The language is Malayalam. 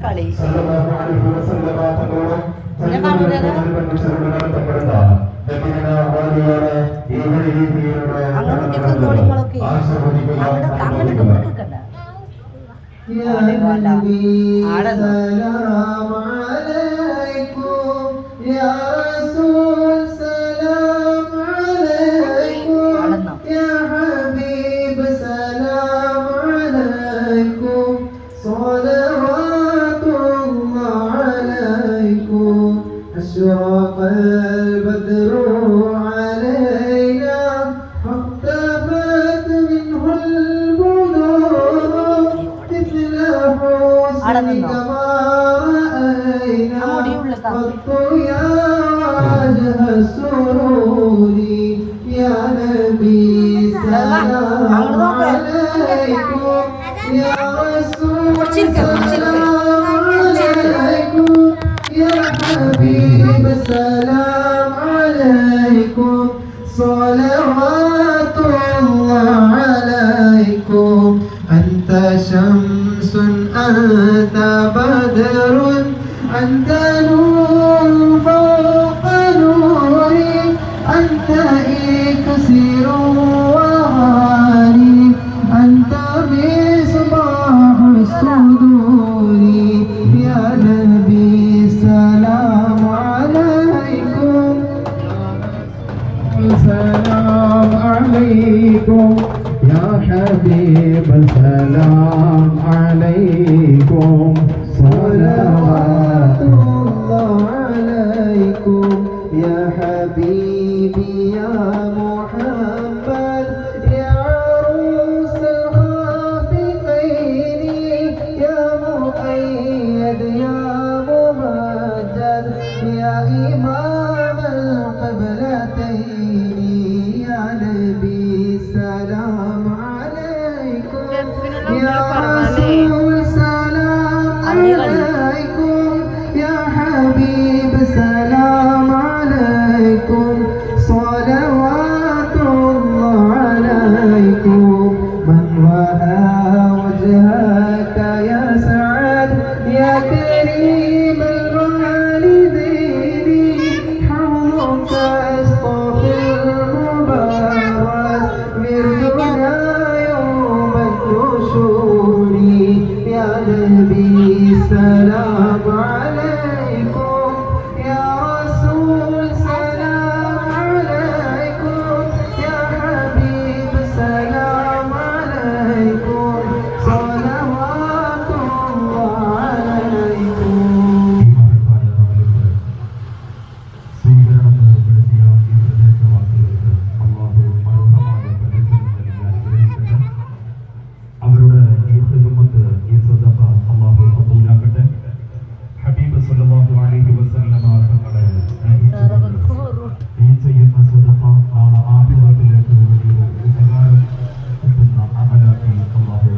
കളി. അങ്ങനെ അങ്ങനെ ആടെ أشرق البدر علينا فاقتفت منه البدور مثل حسنك ما رأينا قط يا وجه السرور يا نبي سلام عليكم يا رسول الله صلوات الله عليكم. أنت شمس أنت بدر أنت نور. سلام عليكم صلوات الله عليكم يا حبيبي तेरी സംബന്ധിച്ചിടത്തോളം ആദ്യമായിട്ടിലേക്ക് ഒരു വലിയൊരു അമലാക്കി അള്ളാഹു